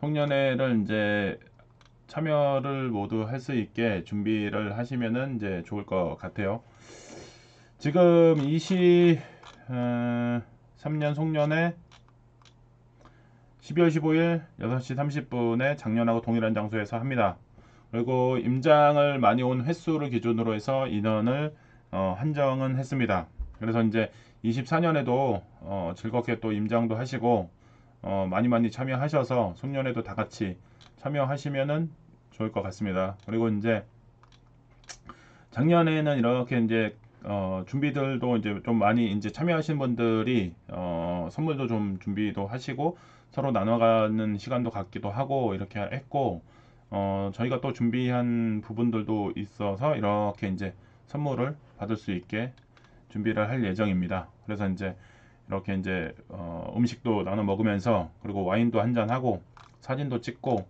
송년회를 이제 참여를 모두 할 수 있게 준비를 하시면은 이제 좋을 것 같아요. 지금 23년 송년회 12월 15일 6시 30분에 작년하고 동일한 장소에서 합니다. 그리고 임장을 많이 온 횟수를 기준으로 해서 인원을 어, 한정은 했습니다. 그래서 이제 24년에도 어, 즐겁게 또 임장도 하시고 어, 많이 많이 참여하셔서 송년회도 다 같이 참여하시면은 좋을 것 같습니다. 그리고 이제 작년에는 이렇게 이제 어, 준비들도 이제 좀 많이 이제 참여하신 분들이 어, 선물도 좀 준비도 하시고 서로 나눠가는 시간도 갖기도 하고 이렇게 했고 어, 저희가 또 준비한 부분들도 있어서 이렇게 이제 선물을 받을 수 있게 준비를 할 예정입니다. 그래서 이제 이렇게 이제 어, 음식도 나눠 먹으면서 그리고 와인도 한잔 하고 사진도 찍고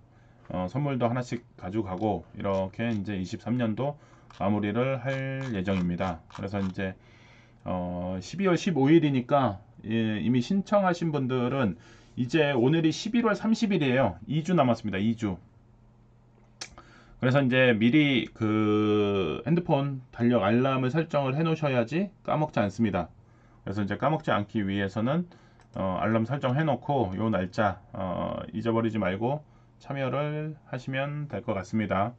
어, 선물도 하나씩 가져가고 이렇게 이제 23년도 마무리를 할 예정입니다. 그래서 이제 어, 12월 15일이니까 예, 이미 신청하신 분들은 이제 오늘이 11월 30일이에요. 2주 남았습니다. 2주. 그래서 이제 미리 그 핸드폰 달력 알람을 설정을 해 놓으셔야지 까먹지 않습니다. 그래서 이제 까먹지 않기 위해서는 어, 알람 설정 해 놓고 요 날짜 어, 잊어버리지 말고 참여를 하시면 될 것 같습니다.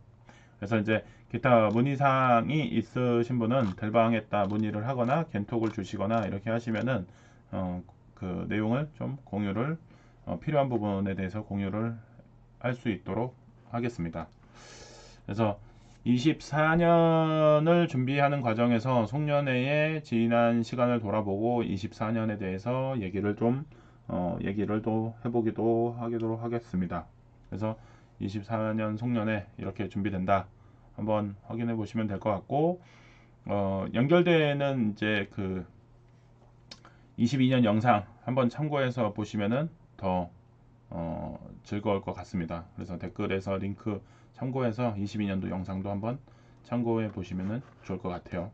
그래서 이제 기타 문의사항이 있으신 분은 델방에다 문의를 하거나 겐톡을 주시거나 이렇게 하시면은 어, 그 내용을 좀 공유를 어, 필요한 부분에 대해서 공유를 할 수 있도록 하겠습니다. 그래서 24년을 준비하는 과정에서 송년회의 지난 시간을 돌아보고 24년에 대해서 얘기를 좀 어, 얘기를 또 해보기도 하도록 하겠습니다. 그래서 24년 송년회 이렇게 준비된다. 한번 확인해 보시면 될 것 같고 어, 연결되는 이제 그 22년 영상 한번 참고해서 보시면은 더 어, 즐거울 것 같습니다. 그래서 댓글에서 링크 참고해서 22년도 영상도 한번 참고해 보시면 좋을 것 같아요.